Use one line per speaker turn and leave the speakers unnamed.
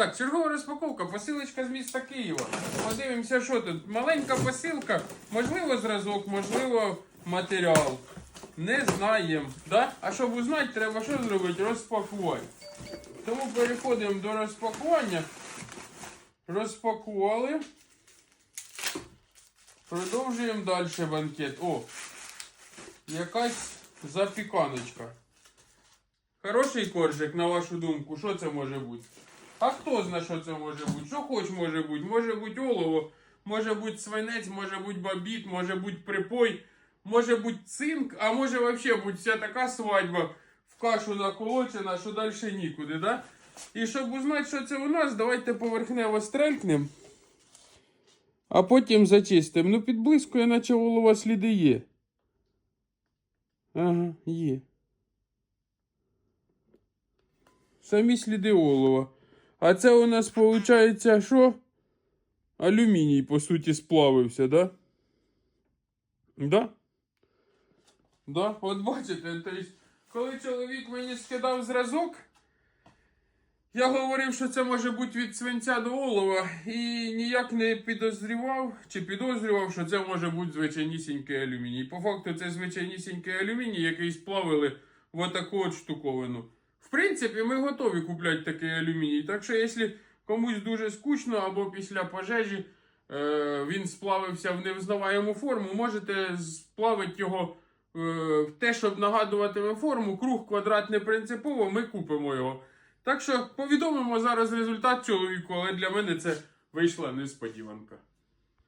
Так, чергова розпаковка, посилочка з міста Києва. Подивимося, що тут. Маленька посилка, можливо, зразок, можливо, матеріал. Не знаємо. Да? А щоб узнати, треба що зробити? Розпакувати. Тому переходимо до розпакування. Розпакували. Продовжуємо далі банкет. О! Якась запіканочка. Хороший коржик, на вашу думку, що це може бути? А хто знає, що це може бути? Що хоч може бути? Може бути олово, може бути свинець, може бути бабіт, може бути припой, може бути цинк, а може взагалі бути вся така свадьба в кашу наколочена, що далі нікуди, да? І щоб узнати, що це у нас, давайте поверхнево стрелькнемо, а потім зачистимо. Ну, підблискує, наче олова сліди є. Ага, є. Самі сліди олова. А це у нас виходить, що? Алюміній, по суті, сплавився, да? Да? Да? От бачите, то есть, коли чоловік мені скидав зразок, я говорив, що це може бути від свинця до олова, і ніяк не підозрював чи підозрював, що це може бути звичайнісінький алюміній. По факту, це звичайнісінький алюміній, який сплавили в отаку от штуковину. В принципі, ми готові купляти такий алюміній. Так що, якщо комусь дуже скучно або після пожежі е, він сплавився в невзнаваєму форму, можете сплавити його е, в те, щоб нагадуватиме форму, круг квадрат не принципово, ми купимо його. Так що повідомимо зараз результат чоловіку, але для мене це вийшла несподіванка.